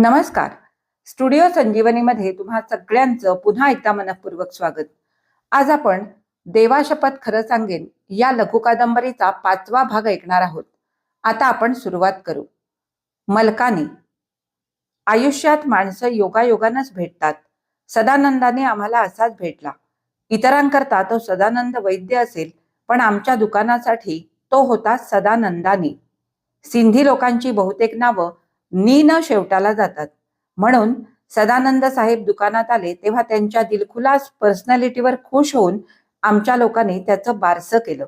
नमस्कार. स्टुडिओ संजीवनीमध्ये तुम्हा सगळ्यांचं पुन्हा एकदा मनपूर्वक स्वागत. आज आपण देवाशपथ खरं सांगेन या लघु कादंबरीचा पाचवा भाग ऐकणार आहोत. आता आपण सुरुवात करू. मलकाने. आयुष्यात माणसं योगायोगानंच भेटतात. सदानंदाने आम्हाला असाच भेटला. इतरांकरता तो सदानंद वैद्य असेल पण आमच्या दुकानासाठी तो होता सदानंदानी. सिंधी लोकांची बहुतेक नावं नी न शेवटाला जातात. म्हणून सदानंद साहेब दुकानात आले तेव्हा त्यांच्या दिलखुलास पर्सनॅलिटीवर खुश होऊन आमच्या लोकांनी त्याचं बारसं केलं.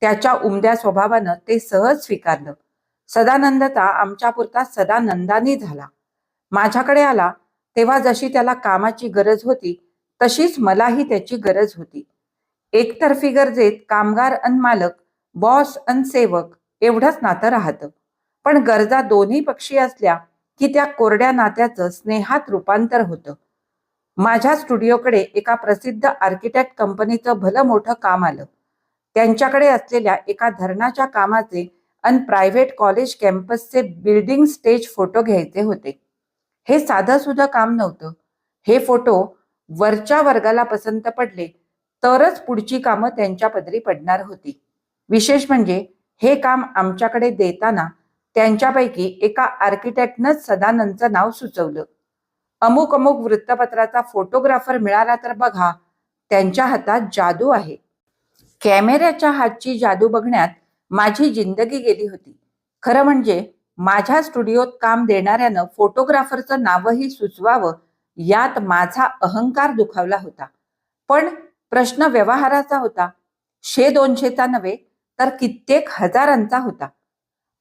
त्याच्या उमद्या स्वभावानं ते सहज स्वीकारलं. सदानंदता आमच्या पुरता सदानंदानी झाला. माझ्याकडे आला तेव्हा जशी त्याला कामाची गरज होती तशीच मलाही त्याची गरज होती. एकतर्फी गरजेत कामगार अन मालक बॉस अन सेवक एवढंच नातं राहतं. पण गरजा दोन्ही पक्षी असल्या की त्या कोरड्या नात्याचं स्नेहात रूपांतर होतं. माझ्या स्टुडिओकडे एका प्रसिद्ध आर्किटेक्ट कंपनीचं भलं मोठं काम आलं. त्यांच्याकडे असलेल्या एका धरणाच्या कामाचे अन प्रायव्हेट कॉलेज कॅम्पसचे बिल्डिंग स्टेज फोटो घ्यायचे होते. हे साधं सुद्धा काम नव्हतं. हे फोटो वरच्या वर्गाला पसंत पडले तरच पुढची कामं त्यांच्या पदरी पडणार होती. विशेष म्हणजे हे काम आमच्याकडे देताना त्यांच्यापैकी एका आर्किटेक्टनंच सदानंदचं नाव सुचवलं. अमुक अमुक वृत्तपत्राचा फोटोग्राफर मिळाला तर बघा त्यांच्या हातात जादू आहे. कॅमेऱ्याच्या हातची जादू बघण्यात माझी जिंदगी गेली होती. खरं म्हणजे माझ्या स्टुडिओत काम देणाऱ्यानं फोटोग्राफरचं नावही सुचवावं यात माझा अहंकार दुखावला होता. पण प्रश्न व्यवहाराचा होता. शे दोनशेचा नव्हे तर कित्येक हजारांचा होता.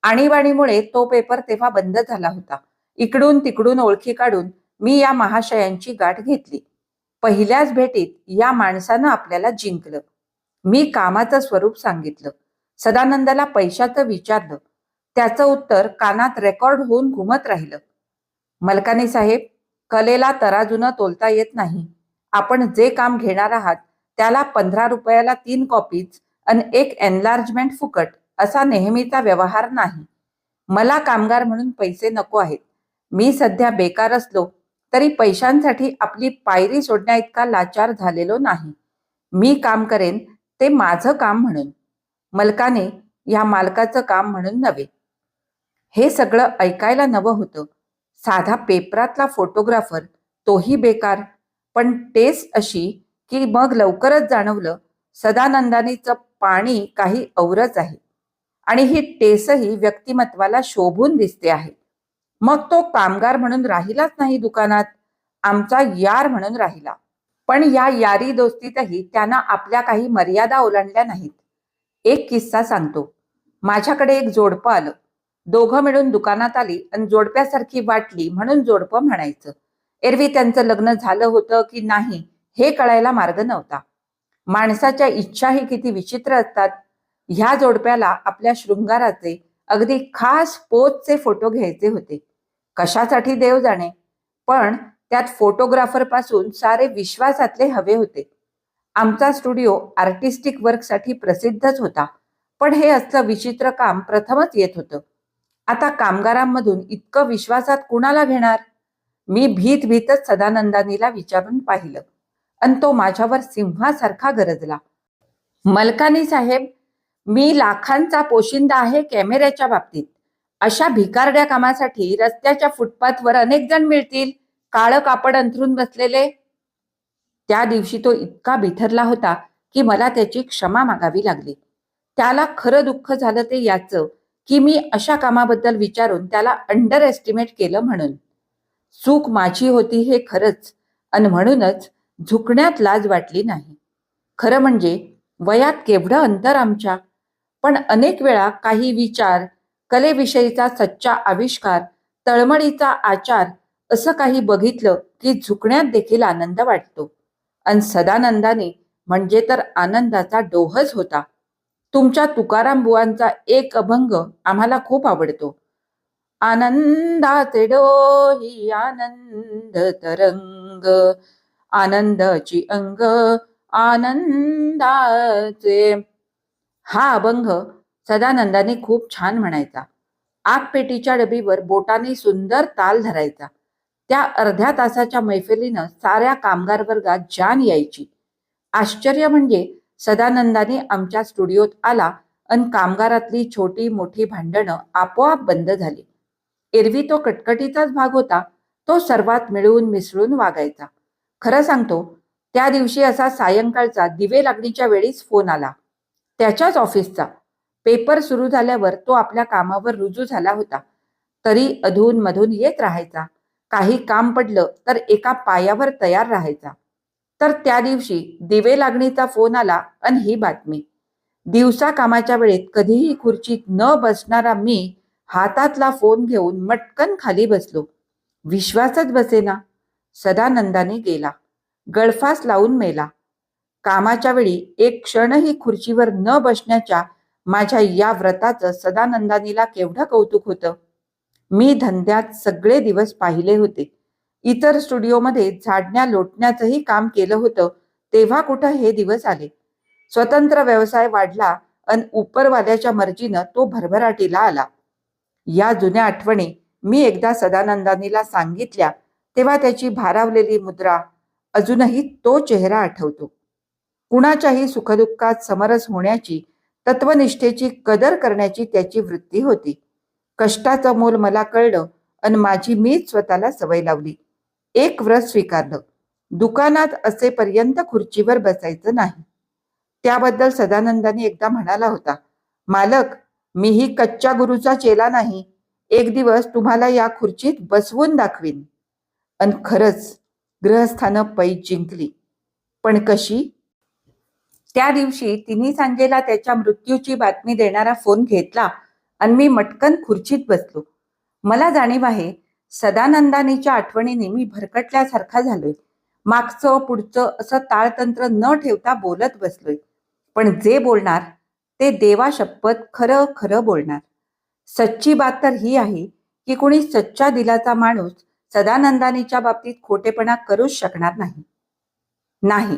आणीबाणीमुळे तो पेपर तेव्हा बंद झाला होता. इकडून तिकडून ओळखी काढून मी या महाशयांची गाठ घेतली. पहिल्याच भेटीत या माणसानं आपल्याला जिंकलं. मी कामाचं स्वरूप सांगितलं. सदानंदाला पैशाचं विचारलं. त्याचं उत्तर कानात रेकॉर्ड होऊन घुमत राहिलं. मलकाने साहेब कलेला तराजून तोलता येत नाही. आपण जे काम घेणार आहात त्याला पंधरा रुपयाला तीन कॉपीज आणि एक एनलार्जमेंट फुकट. असा नेहमीचा व्यवहार नाही. मला कामगार म्हणून पैसे नको आहेत. मी सध्या बेकार असलो तरी पैशांसाठी आपली पायरी सोडण्या इतका लाचार झालेलो नाही. मी काम करेन ते माझं काम म्हणून. मलकाने या मालकाचं काम म्हणून नव्हे. हे सगळं ऐकायला नवं होतं. साधा पेपरातला फोटोग्राफर तोही बेकार. पण टेस्ट अशी की मग लवकरच जाणवलं सदानंदानीचं पाणी काही औरच आहे. आणि ही टेसही व्यक्तिमत्वाला शोभून दिसते आहे. मग तो कामगार म्हणून राहिलाच नाही दुकानात आमचा यार म्हणून राहिला. पण या यारी दोस्तीतही त्यांना आपल्या काही मर्यादा ओलांडल्या नाहीत. एक किस्सा सांगतो. माझ्याकडे एक जोडपं आलं. दोघं मिळून दुकानात आली आणि जोडप्यासारखी वाटली म्हणून जोडपं म्हणायचं. एरवी त्यांचं लग्न झालं होतं की नाही हे कळायला मार्ग नव्हता. माणसाच्या इच्छाही किती विचित्र असतात ह्या जोडप्याला आपल्या शृंगाराचे अगदी खास पोचचे फोटो घ्यायचे होते. कशासाठी देव जाणे? पण त्यात फोटोग्राफरपासून सारे विश्वासातले हवे होते. आमचा स्टुडिओ आर्टिस्टिक वर्कसाठी प्रसिद्धच होता पण हे असलं विचित्र काम प्रथमच येत होतं. आता कामगारांमधून इतकं विश्वासात कुणाला घेणार? मी भीत भीतच सदानंदानीला विचारून पाहिलं. आणि तो माझ्यावर सिंहासारखा गरजला. मलकानी साहेब मी लाखांचा पोशिंदा आहे कॅमेऱ्याच्या बाबतीत. अशा भिकारड्या कामासाठी रस्त्याच्या फुटपाथवर अनेक जण मिळतील. काळं कापड अंथरून बसलेले. त्या दिवशी तो इतका बिथरला होता की मला त्याची क्षमा मागावी लागली. त्याला खरं दुःख झालं ते याचं की मी अशा कामाबद्दल विचारून त्याला अंडर एस्टिमेट केलं म्हणून. चूक माझी होती हे खरंच आणि म्हणूनच झुकण्यात लाज वाटली नाही. खरं म्हणजे वयात केवढं अंतर आमच्या पण अनेक वेळा काही विचार कलेविषयीचा सच्चा आविष्कार तळमळीचा आचार असं काही बघितलं की झुकण्यात देखील आनंद वाटतो. आणि सदानंदाने म्हणजे तर आनंदाचा डोहच होता. तुमच्या तुकाराम बुवांचा एक अभंग आम्हाला खूप आवडतो. आनंदाचे डोही आनंद तरंग आनंदाची अंग आनंदाचे हा अभंग सदानंदाने खूप छान म्हणायचा. आगपेटीच्या डबीवर बोटाने सुंदर ताल धरायचा. त्या अर्ध्या तासाच्या मैफिलीनं साऱ्या कामगार वर्गात जान यायची. आश्चर्य म्हणजे सदानंदाने आमच्या स्टुडिओत आला अन कामगारातली छोटी मोठी भांडणं आपोआप बंद झाली. एरवी तो कटकटीचाच भाग होता तो सर्वात मिळून मिसळून वागायचा. खरं सांगतो त्या दिवशी असा सायंकाळचा दिवे लागणीच्या वेळीच फोन आला. त्याच्याच ऑफिसचा पेपर सुरू झाल्यावर तो आपल्या कामावर रुजू झाला होता. तरी अधून मधून येत राहायचा. काही काम पडलं तर एका पायावर तयार राहायचा. तर त्या दिवशी दिवे लागणीचा फोन आला अन ही बातमी. दिवसा कामाच्या वेळेत कधीही खुर्चीत न बसणारा मी हातातला फोन घेऊन मटकन खाली बसलो. विश्वासच बसेना. सदानंदाने गेला. गळफास लावून मेला. कामाच्या वेळी एक क्षणही खुर्चीवर न बसण्याच्या माझ्या या व्रताचं सदानंदानीला केवढं कौतुक होतं. मी धंद्यात सगळे दिवस पाहिले होते. इतर स्टुडिओमध्ये झाडण्या लोटण्याचंही काम केलं होतं तेव्हा कुठं हे दिवस आले? स्वतंत्र व्यवसाय वाढला अन उपरवाल्याच्या मर्जीनं तो भरभराटीला आला. या जुन्या आठवणी मी एकदा सदानंदानीला सांगितल्या तेव्हा त्याची भारावलेली मुद्रा अजूनही तो चेहरा आठवतो. कुणाच्याही सुखदुःखात समरस होण्याची तत्वनिष्ठेची कदर करण्याची त्याची वृत्ती होती. कष्टाचं मोल मला कळलं आणि माझी मीच स्वतःला सवय लावली. एक व्रत स्वीकारलं. दुकानात असेपर्यंत खुर्चीवर बसायचं नाही. त्याबद्दल सदानंदाने एकदा म्हणाला होता मालक मीही कच्च्या गुरुचा चेला नाही. एक दिवस तुम्हाला या खुर्चीत बसवून दाखवीन. अन खरंच ग्रहस्थानं पै जिंकली. पण कशी? त्या दिवशी तिन्ही सांजेला त्याच्या मृत्यूची बातमी देणारा फोन घेतला आणि मी मटकन खुर्चीत बसलो. मला जाणीव आहे सदानंदानीच्या आठवणीने मी भरकटल्यासारखा झालोय. मागचं पुढचं असं ताळतंत्र न ठेवता बोलत बसलोय. पण जे बोलणार ते देवा शपथ खरं खरं बोलणार. सच्ची बात तर ही आहे की कोणी सच्चा दिलाचा माणूस सदानंदानीच्या बाबतीत खोटेपणा करूच शकणार नाही. नाही.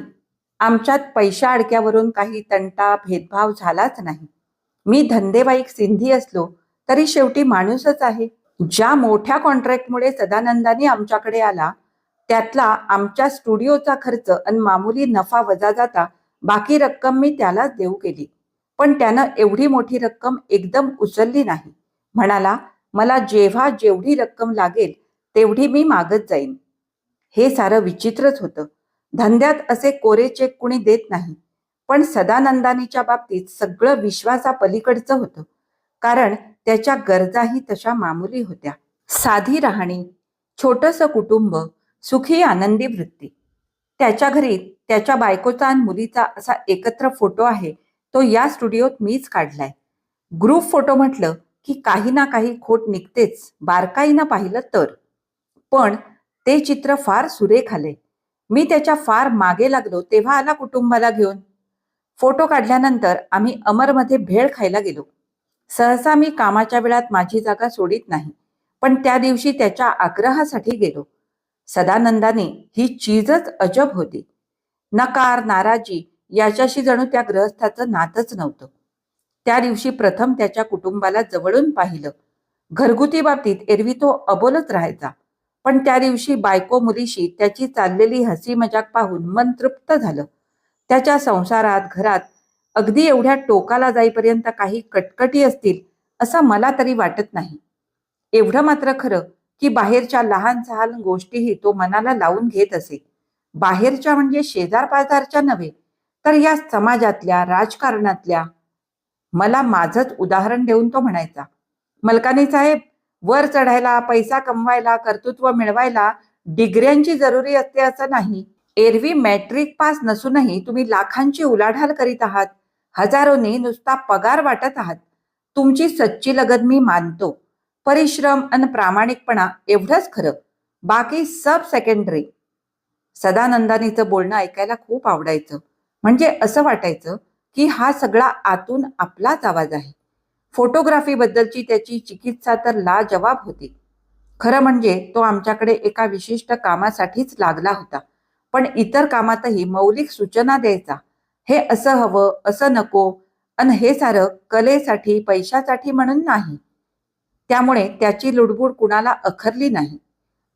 आमच्यात पैशा अडक्यावरून काही तंटा भेदभाव झालाच नाही. मी धंदेवाईक सिंधी असलो तरी शेवटी माणूसच आहे. ज्या मोठ्या कॉन्ट्रॅक्टमुळे सदानंदानी आमच्याकडे आला त्यातला आमच्या स्टुडिओचा खर्च आणि मामूली नफा वजा जाता बाकी रक्कम मी त्यालाच देऊ केली पण त्यानं एवढी मोठी रक्कम एकदम उचलली नाही. म्हणाला मला जेव्हा जेवढी रक्कम लागेल तेवढी मी मागत जाईन. हे सारं विचित्रच होतं. धंद्यात असे कोरे चेक कुणी देत नाही. पण सदानंदानीच्या बाबतीत सगळं विश्वासा पलीकडचं होतं. कारण त्याच्या गरजाही तशा मामुली होत्या. साधी राहणी छोटस कुटुंब सुखी आनंदी वृत्ती. त्याच्या घरी त्याच्या बायकोचा आणि मुलीचा असा एकत्र फोटो आहे तो या स्टुडिओत मीच काढलाय. ग्रुप फोटो म्हटलं की काही ना काही खोट निघतेच बारकाईनं पाहिलं तर. पण ते चित्र फार सुरेख आले मी त्याच्या फार मागे लागलो तेव्हा आला कुटुंबाला घेऊन. फोटो काढल्यानंतर आम्ही अमरमध्ये भेळ खायला गेलो. सहसा मी कामाच्या वेळात माझी जागा सोडित नाही पण त्या दिवशी त्याच्या आग्रहासाठी गेलो. सदानंदाने ही चीजच अजब होती. नकार नाराजी याच्याशी जणू त्या ग्रहस्थाचं नातच नव्हतं. त्या दिवशी प्रथम त्याच्या कुटुंबाला जवळून पाहिलं. घरगुती बाबतीत एरवी तो अबोलच राहायचा. पण त्या दिवशी बायको मुलीशी त्याची चाललेली हसी मजाक पाहून मन तृप्त झालं. त्याच्या संसारात घरात अगदी एवढ्या टोकाला जाईपर्यंत काही कटकटी असतील असं मला तरी वाटत नाही. एवढं मात्र खरं की बाहेरच्या लहान सहान गोष्टीही तो मनाला लावून घेत असे. बाहेरच्या म्हणजे शेजार पाजारच्या नव्हे तर या समाजातल्या राजकारणातल्या. मला माझंच उदाहरण देऊन तो म्हणायचा मलकानी साहेब वर चढायला पैसा कमवायला कर्तृत्व मिळवायला डिग्र्यांची जरुरी असते असं नाही. एरवी मॅट्रिक पास नसूनही तुम्ही लाखांची उलाढाल करीत आहात. हजारोनी नुसता पगार वाटत आहात. तुमची सच्ची लगद मी मानतो. परिश्रम आणि प्रामाणिकपणा एवढंच खरं. बाकी सब सेकंडरी सदानंदानीचं बोलणं ऐकायला खूप आवडायचं. म्हणजे असं वाटायचं की हा सगळा आतून आपलाच आवाज आहे. फोटोग्राफी बद्दलची त्याची चिकित्सा तर लाजवाब होती. खरं म्हणजे तो आमच्याकडे एका विशिष्ट कामासाठीच लागला होता. पण इतर कामातही मौलिक सूचना द्यायचा. हे असं हवं असं नको अन हे सारं कलेसाठी पैशासाठी म्हणून नाही. त्यामुळे त्याची लुडबुड कुणाला अखरली नाही.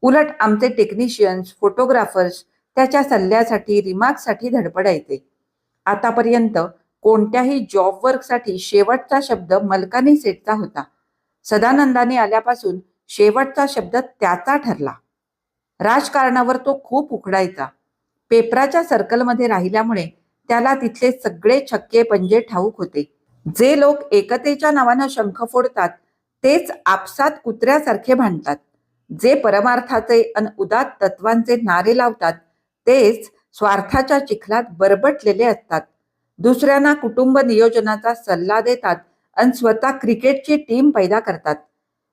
उलट आमचे टेक्निशियन्स फोटोग्राफर्स त्याच्या सल्ल्यासाठी रिमार्कसाठी धडपडायचे. आतापर्यंत कोणत्याही जॉब वर्कसाठी शेवटचा शब्द मलकानी सेटचा होता. सदानंदाने आल्यापासून शेवटचा शब्द त्याचा ठरला. राजकारणावर तो खूप उकडायचा. पेपराच्या सर्कलमध्ये राहिल्यामुळे त्याला तिथले सगळे छक्के पंजे ठाऊक होते. जे लोक एकतेच्या नावानं शंख फोडतात तेच आपसात कुत्र्यासारखे भांडतात. जे परमार्थाचे अन उदात तत्वांचे नारे लावतात तेच स्वार्थाच्या चिखलात बरबटलेले असतात. दुसऱ्यांना कुटुंब नियोजनाचा सल्ला देतात आणि स्वतः क्रिकेटची टीम पैदा करतात.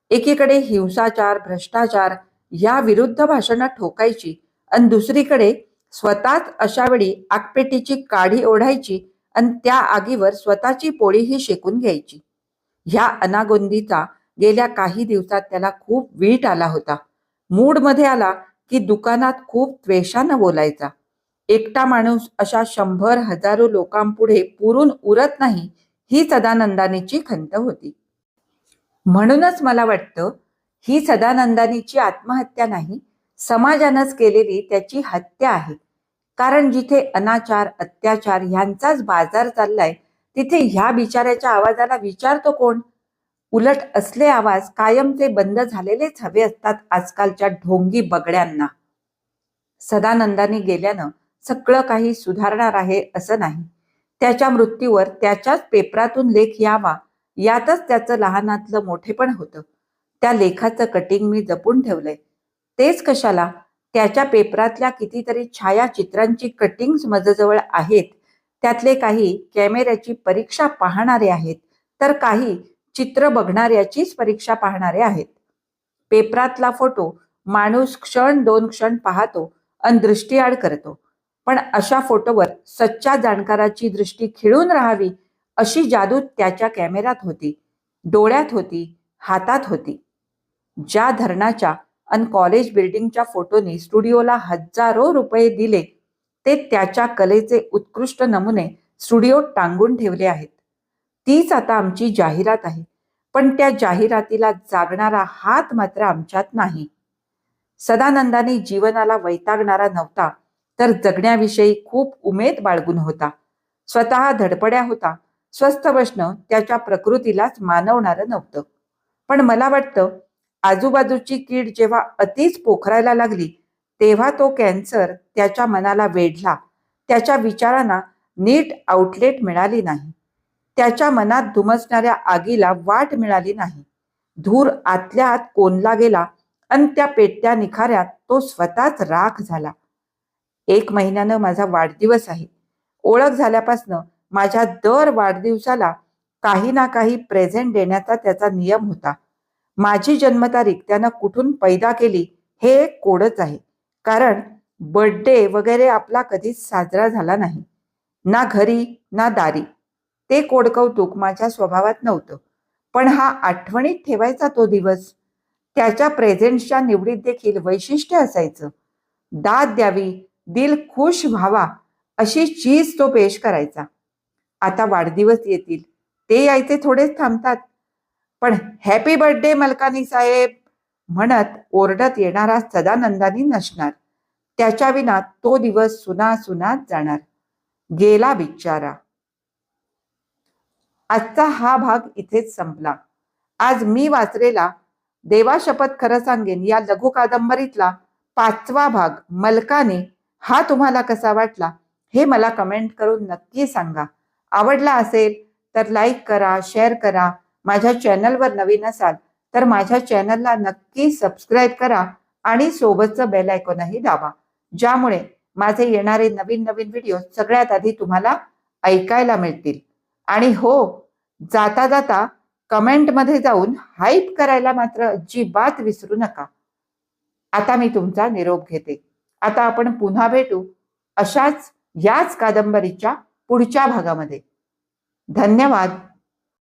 एकीकडे हिंसाचार भ्रष्टाचार या विरुद्ध भाषणं ठोकायची आणि दुसरीकडे स्वतःच अशा वेळी आगपेटीची काढी ओढायची आणि त्या आगीवर स्वतःची पोळीही शेकून घ्यायची. ह्या अनागोंदीचा गेल्या काही दिवसात त्याला खूप वीट आला होता. मूडमध्ये आला की दुकानात खूप त्वेषानं बोलायचा. एकटा माणूस अशा शंभर हजारो लोकांपुढे पुरून उरत नाही ही सदानंदानीची खंत होती. म्हणूनच मला वाटतं ही सदानंदानीची आत्महत्या नाही समाजानंच केलेली त्याची हत्या आहे. कारण जिथे अनाचार अत्याचार ह्यांचाच बाजार चाललाय तिथे ह्या बिचाऱ्याच्या आवाजाला विचारतो कोण? उलट असले आवाज कायमचे बंद झालेलेच हवे असतात आजकालच्या ढोंगी बगड्यांना. सदानंदानी गेल्यानं सगळं काही सुधारणार आहे असं नाही. त्याच्या मृत्यूवर त्याच्याच पेपरातून लेख यावा यातच त्याचं लहानातलं मोठेपण होतं. त्या लेखाचं कटिंग मी जपून ठेवलंय. तेच कशाला? त्याच्या पेपरातल्या कितीतरी छायाचित्रांची कटिंग्स मजजवळ आहेत. त्यातले काही कॅमेऱ्याची परीक्षा पाहणारे आहेत तर काही चित्र बघणाऱ्याचीच परीक्षा पाहणारे आहेत. पेपरातला फोटो माणूस क्षण दोन क्षण पाहतो आणि दृष्टीआड करतो. पण अशा फोटोवर सच्च्या जाणकाराची दृष्टी खिळून राहावी अशी जादू त्याच्या कॅमेऱ्यात होती. डोळ्यात होती हातात होती. ज्या धरणाच्या आणि कॉलेज बिल्डिंगच्या फोटोनी स्टुडिओला हजारो रुपये दिले ते त्याच्या कलेचे उत्कृष्ट नमुने स्टुडिओत टांगून ठेवले आहेत. तीच आता आमची जाहिरात आहे पण त्या जाहिरातीला जागणारा हात मात्र आमच्यात नाही. सदानंदाने जीवनाला वैतागणारा नव्हता तर जगण्याविषयी खूप उमेद बाळगून होता. स्वतः धडपड्या होता. स्वस्थ बसणं त्याच्या प्रकृतीलाच मानवणारं नव्हतं. पण मला वाटतं आजूबाजूची कीड जेव्हा अतिच पोखरायला लागली तेव्हा तो कॅन्सर त्याच्या मनाला वेढला. त्याच्या विचारांना नीट आउटलेट मिळाली नाही. त्याच्या मनात धुमसणाऱ्या आगीला वाट मिळाली नाही. धूर आतल्या आत कोणला गेला आणि त्या पेटत्या निखाऱ्यात तो स्वतःच राख झाला. एक महिन्यानं माझा वाढदिवस आहे. ओळख झाल्यापासनं माझ्या दर वाढदिवसाला काही ना काही प्रेझेंट देण्याचा त्याचा नियम होता. माझी जन्मतारीख त्यानं कुठून पैदा केली हे एक कोडच आहे. कारण बर्थडे वगैरे आपला कधीच साजरा झाला नाही. ना घरी ना दारी. ते कोडकौतुक माझ्या स्वभावात नव्हतं. पण हा आठवणीत ठेवायचा तो दिवस. त्याच्या प्रेझेंटच्या निवडीत देखील वैशिष्ट्य असायचं. दाद द्यावी दिल खुश व्हावा अशी चीज तो पेश करायचा. आता वाढदिवस येतील. ते यायचे थोडेच थांबतात. पण हॅपी बर्थडे मलकानी साहेब! म्हणत ओरडत येणारा सदानंदानी नसणार. त्याच्या विना तो दिवस सुना सुनात जाणार. गेला बिचारा आजचा हा भाग इथेच संपला. आज मी वाचलेला देवा शपथ खरं सांगेन या लघु कादंबरीतला पाचवा भाग मलकाने हा तुम्हाला कसा वाटला हे मला कमेंट करून नक्की सांगा. आवडला असेल तर लाईक करा शेअर करा. माझ्या चॅनलवर नवीन असाल तर माझ्या चॅनलला नक्की सबस्क्राईब करा आणि सोबतचं बेल आयकॉनही दाबा. ज्यामुळे माझे येणारे नवीन नवीन व्हिडिओ सगळ्यात आधी तुम्हाला ऐकायला मिळतील. आणि हो जाता जाता कमेंटमध्ये जाऊन हाईप करायला मात्र अजिबात विसरू नका. आता मी तुमचा निरोप घेते. आता आपण पुन्हा भेटू अशाच याच कादंबरीच्या पुढच्या भागामध्ये. धन्यवाद.